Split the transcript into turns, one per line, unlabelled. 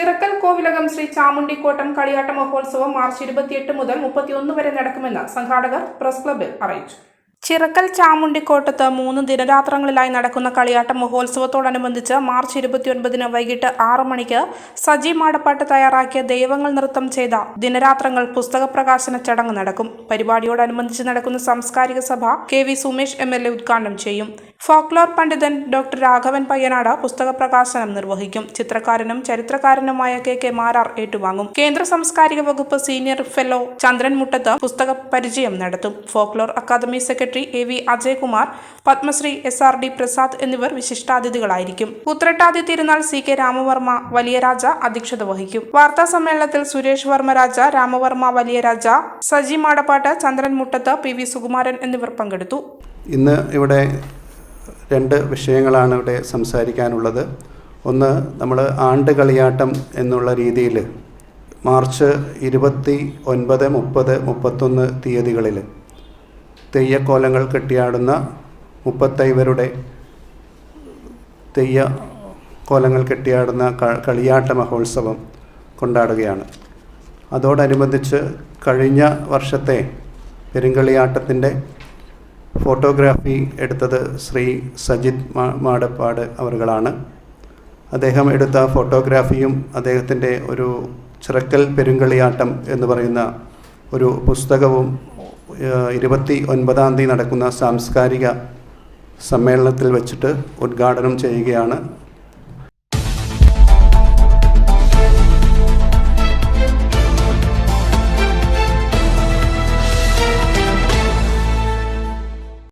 ചിറക്കൽ കോവിലകം ശ്രീ ചാമുണ്ടിക്കോട്ടം കളിയാട്ട മഹോത്സവം മാർച്ച് ഇരുപത്തിയെട്ട് മുതൽ മുപ്പത്തിയൊന്ന് വരെ നടക്കുമെന്ന് സംഘാടകർ പ്രസ് ക്ലബ്ബിൽ അറിയിച്ചു ചിറക്കൽ ചാമുണ്ടിക്കോട്ടത്ത് മൂന്ന് ദിനരാത്രങ്ങളിലായി നടക്കുന്ന കളിയാട്ട മഹോത്സവത്തോടനുബന്ധിച്ച് മാർച്ച് ഇരുപത്തിയൊൻപതിന് വൈകിട്ട് ആറ് മണിക്ക് സജി മാടപ്പാട്ട് തയ്യാറാക്കിയ ദൈവങ്ങൾ നൃത്തം ചെയ്ത ദിനരാത്രങ്ങൾ പുസ്തക പ്രകാശന ചടങ്ങ് നടക്കും. പരിപാടിയോടനുബന്ധിച്ച് നടക്കുന്ന സാംസ്കാരിക സഭ K V Sumesh M L A ഉദ്ഘാടനം ചെയ്യും. ഫോക്ലോർ പണ്ഡിതൻ ഡോക്ടർ രാഘവൻ പയ്യനാട് പുസ്തക പ്രകാശനം നിർവഹിക്കും. ചിത്രകാരനും ചരിത്രകാരനുമായ കെ കെ മാരാർ ഏറ്റുവാങ്ങും. കേന്ദ്ര സാംസ്കാരിക വകുപ്പ് സീനിയർ ഫെല്ലോ ചന്ദ്രൻ മുട്ടത്ത് പുസ്തക പരിചയം നടത്തും. Folklore academy secretary A V Ajaykumar Padmashri S R D Prasad എന്നിവർ വിശിഷ്ടാതിഥികളായിരിക്കും. ഉത്രട്ടാതി തിരുനാൾ സി കെ രാമവർമ്മ വലിയരാജ അധ്യക്ഷത വഹിക്കും. വാർത്താ സമ്മേളനത്തിൽ സുരേഷ് വർമ്മ രാജ രാമവർമ്മ വലിയരാജ സജി മാടപ്പാട്ട് ചന്ദ്രൻ മുട്ടത്ത് പി വി സുകുമാരൻ എന്നിവർ പങ്കെടുത്തു.
ഇന്ന് ഇവിടെ രണ്ട് വിഷയങ്ങളാണ് ഇവിടെ സംസാരിക്കാനുള്ളത്. ഒന്ന് നമ്മൾ ആണ്ട് കളിയാട്ടം എന്നുള്ള രീതിയിൽ മാർച്ച് ഇരുപത്തി ഒൻപത് മുപ്പത് മുപ്പത്തൊന്ന് തീയതികളിൽ തെയ്യക്കോലങ്ങൾ കെട്ടിയാടുന്ന മുപ്പത്തൈവരുടെ തെയ്യ കോലങ്ങൾ കെട്ടിയാടുന്ന കളിയാട്ട മഹോത്സവം കൊണ്ടാടുകയാണ്. അതോടനുബന്ധിച്ച് കഴിഞ്ഞ വർഷത്തെ പെരുങ്കളിയാട്ടത്തിന്റെ ഫോട്ടോഗ്രാഫി എടുത്തത് ശ്രീ സജിത് മാടപ്പാട് അവറുകളാണ്. അദ്ദേഹം എടുത്ത ഫോട്ടോഗ്രാഫിയും അദ്ദേഹത്തിന്റെ ഒരു ചിറക്കൽ പെരുങ്കളിയാട്ടം എന്ന് പറയുന്ന ഒരു പുസ്തകവും ഇരുപത്തി ഒൻപതാം തീയതി നടക്കുന്ന സാംസ്കാരിക സമ്മേളനത്തിൽ വെച്ചിട്ട് ഉദ്ഘാടനം ചെയ്യുകയാണ്